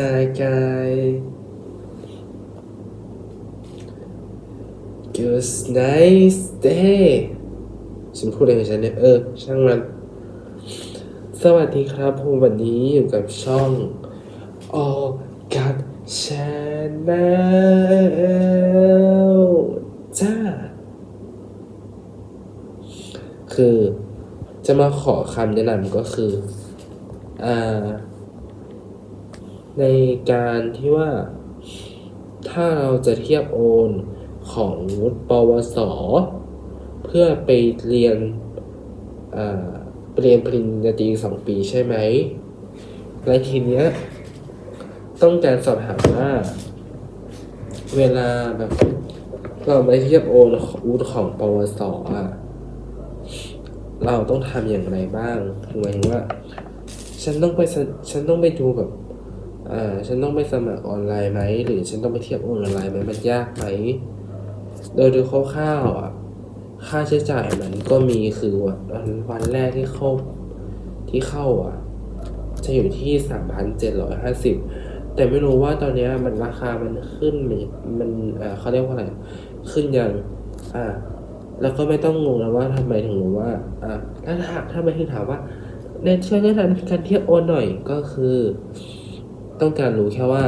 Hi guys Good nice day ฉันพูดอะไรของฉันเนี่ย เออ ช่างมัน สวัสดีครับผมวันนี้อยู่กับช่อง All God Channel จ้า คือจะมาขอคำแนะนำก็คือ อ่า ในการที่ว่า ถ้าเราจะเทียบโอนของวุฒิปวส เพื่อไปเรียนเรียนปริญญาตรีสองปีใช่ไหมและทีเนี้ยต้องการสอบถามว่า เวลาแบบเราไปเทียบโอนวุฒิของปวสอะเราต้องทำอย่างไรบ้างคือหมายถึงว่า ฉันต้องไปฉันต้องไปดูแบบ อ่าฉันต้องไปสมัครออนไลน์ไหมหรือฉันต้องไปเทียบโอนออนไลน์ไหมมันยากไหม โดยดูคร่าวๆอะค่าใช้จ่ายมันก็มีคือวันวันแรกที่เข้าที่เข้าอะ จะอยู่ที่สามพันเจ็ดร้อยห้าสิบแต่ไม่รู้ว่าตอนเนี้ยมันราคามันขึ้นมันมันเอ่อเขาเรียกว่าอะไรขึ้นยังอ่าแล้วก็ไม่ต้องงงแล้วว่าทำไมถึงรู้ว่าอ่าถ้าถามถ้าไม่ถึงถามว่าเน้นช่วยแนะนำการเทียบโอนหน่อยก็คือ ต้องการรู้แค่ว่า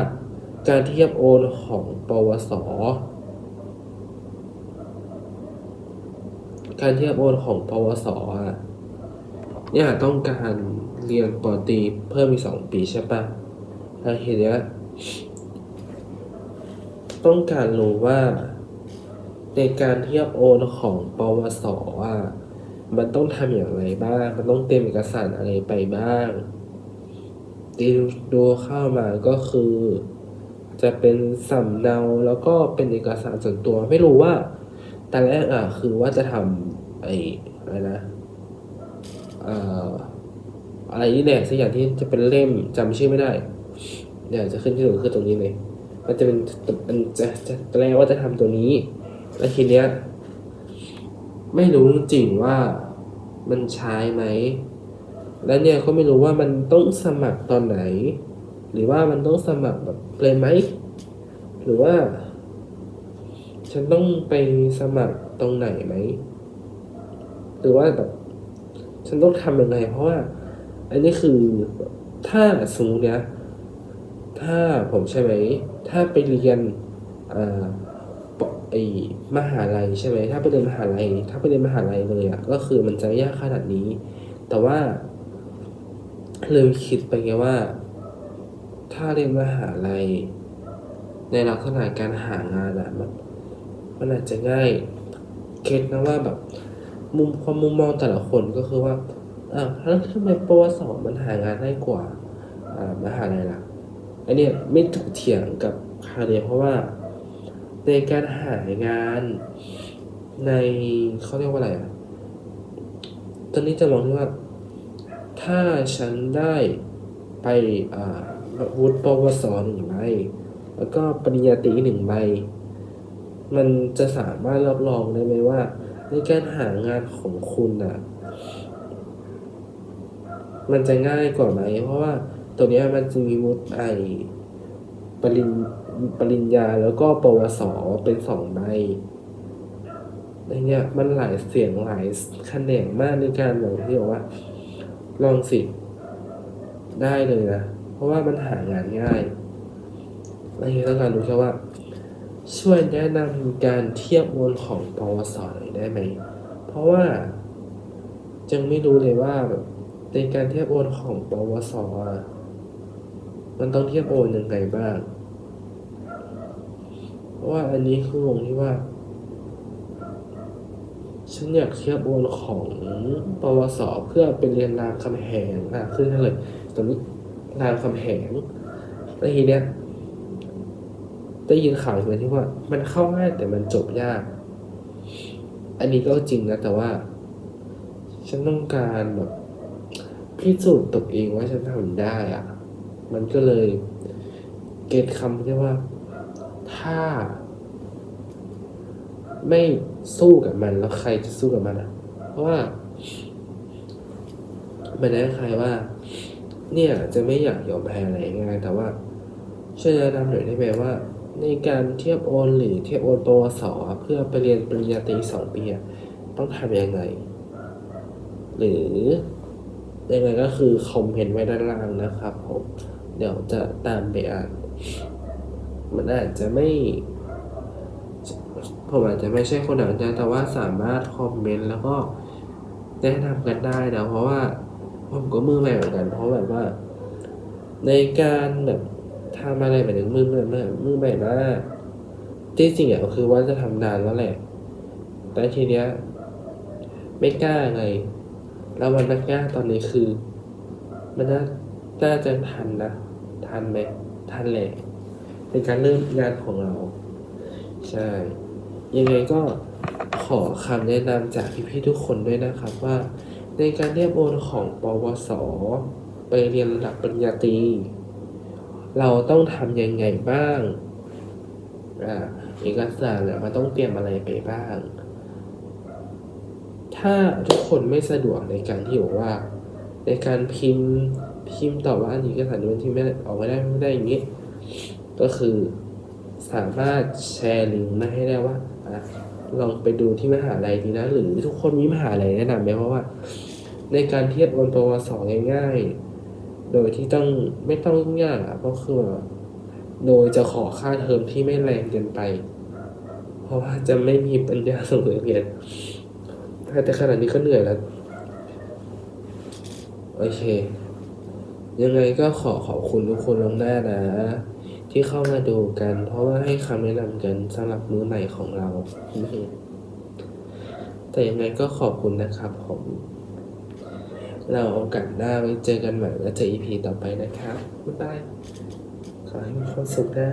การเทียบโอนของปวส การเทียบโอนของปวสอะเนี่ยต้องการเรียนปอตีเพิ่มอีกสองปีใช่ปะแล้วทีเนี้ยต้องการรู้ว่า ในการเทียบโอนของปวสอะมันต้องทำอย่างไรบ้าง มันต้องเตรียมเอกสารอะไรไปบ้าง ที่ดูเข้ามาก็คือ จะเป็นสำเนาแล้วก็เป็นเอกสารส่วนตัวไม่รู้ว่าตอนแรกอะคือว่าจะทำไอ้อะไรนะอะไรนี่แหละสักอย่างที่จะเป็นเล่มจำชื่อไม่ได้เดี๋ยวจะขึ้นที่หนูขึ้นตรงนี้เลยมันจะเป็นมันจะจะตอนแรกว่าจะทำตัวนี้ แล้วทีเนี้ย ไม่รู้จริงว่ามันใช้ไหม แล้วเนี่ยก็ไม่รู้ว่ามันต้องสมัครตอนไหน หรือว่ามันต้องสมัครแบบเลยไหม หรือว่า ฉันต้องไปสมัครตรงไหนไหม หรือว่าแบบ ฉันต้องทำยังไง เพราะว่า อันนี้คือถ้าสมมติเนี้ยถ้าผมใช่ไหม ถ้าไปเรียนอ่าไอมหาลัยใช่ไหมถ้าไปเรียนมหาลัย ถ้าไปเรียนมหาลัยเลยอะก็คือมันจะยากขนาดนี้ แต่ว่า เลยคิดไปไงว่า ถ้าเรียนมหาลัยในลักษณะการหางานอะแบบมันอาจจะง่ายเคล็ดนะว่าแบบ มุมความมุมมองแต่ละคนก็คือว่าอ่าแล้วทำไมปวสมันหางานได้กว่าอ่ามหาลัยล่ะอันเนี้ยไม่ถูกเถียงกับครเลยเพราะว่าในการหางานในเขาเรียกว่าอะไรอะตอนนี้จะมองที่ว่า ถ้าฉันได้ไปวุฒิปวสหนึ่งใบแล้วก็ปริญญาตรีหนึ่งใบ มันจะสามารถรับรองได้ไหมว่า ในการหางานของคุณอะ มันจะง่ายกว่าไหม เพราะว่าตัวนี้มันจะมีวุฒิไอปริญปริญญาแล้วก็ปวสเป็นสองใบในเนี้ยมันหลายเสียงหลายแขนงมากในการแบบที่บอกว่า ลองสิ ได้เลยนะ เพราะว่ามันหางานง่ายอะไรเงี้ยต้องการรู้แค่ว่า ช่วยแนะนำการเทียบโอนของปวสหน่อยได้ไหม เพราะว่าจึงไม่รู้เลยว่าแบบในการเทียบโอนของปวสมันต้องเทียบโอนยังไงบ้าง เพราะว่าอันนี้คือวงที่ว่า ฉันอยากเทียบโอนของปวสเพื่อไปเรียนรามคำแหงอะขึ้นให้เลยตรงนี้รามคำแหงแล้วทีเนี้ยได้ยินข่าวเหมือนที่ว่า มันเข้าง่ายแต่มันจบยาก อันนี้ก็จริงนะแต่ว่า ฉันต้องการแบบพิสูจน์ตัวเองว่าฉันทำได้อะมันก็เลย เกตคำที่ว่า ถ้า ไม่สู้กับมันแล้วใครจะสู้กับมันอะ เพราะว่า มันได้ใครว่า เนี่ยจะไม่อยากยอมแพ้อะไรง่ายแต่ว่า ช่วยแนะนำหน่อยได้ไหมว่า ในการเทียบโอนหรือเทียบโอนปวสเพื่อไปเรียนปริญญาตรีสองปีต้องทำยังไง หรือยังไงก็คือคอมเมนต์ไว้ด้านล่างนะครับผม เดี๋ยวจะตามไปอ่าน มันอาจจะไม่ ผมอาจจะไม่ใช่คนหนังใจแต่ว่าสามารถคอมเมนต์แล้วก็แนะนำกันได้นะเพราะว่าผมก็มือใหม่เหมือนกัน เพราะแบบว่า ในการแบบทำอะไรแบบนึงมือใหม่มากมือใหม่มากที่จริงอะคือว่าจะทำนานแล้วแหละ แต่ทีเนี้ยไม่กล้าไง แล้วมันไม่กล้าตอนนี้คือ มันน่าน่าจะทันนะ ทันไหมทันแหละในการเริ่มงานของเรา ใช่ ยังไงก็ขอคำแนะนำจากพี่ๆทุกคนด้วยนะครับว่า ในการเรียบโอนของปวส ไปเรียนระดับปริญญาตรีเราต้องทำยังไงบ้าง อ่า เอกสารเนี่ยมันต้องเตรียมอะไรไปบ้าง ถ้าทุกคนไม่สะดวกในการที่บอกว่า ในการพิมพ์พิมพ์ต่อว่าอันนี้เอกสารนี้มันที่ไม่ออกไม่ได้ไม่ได้อย่างนี้ ก็คือ สามารถแชร์ลิงก์มาให้ได้ว่าลองไปดูที่มหาลัยดีนะ หรือทุกคนมีมหาลัยแนะนำไหมเพราะว่า ในการเทียบโอนปวสง่ายๆ โดยที่ต้องไม่ต้องยุ่งยากอะก็คือโดยจะขอค่าเทอมที่ไม่แรงเกินไป เพราะว่าจะไม่มีปัญญาส่งเรียนแต่ขนาดนี้ก็เหนื่อยแล้ว โอเค ยังไงก็ขอขอบคุณทุกคนลงหน้านะ ที่เข้ามาดูกัน เพราะว่าให้คำแนะนำกันสำหรับมือใหม่ของเรา แต่ยังไงก็ขอบคุณนะครับผม เราโอกาสหน้าไว้เจอกันใหม่และเจอ EP ต่อไปนะครับ บ๊ายบาย ขอให้มีความสุขนะ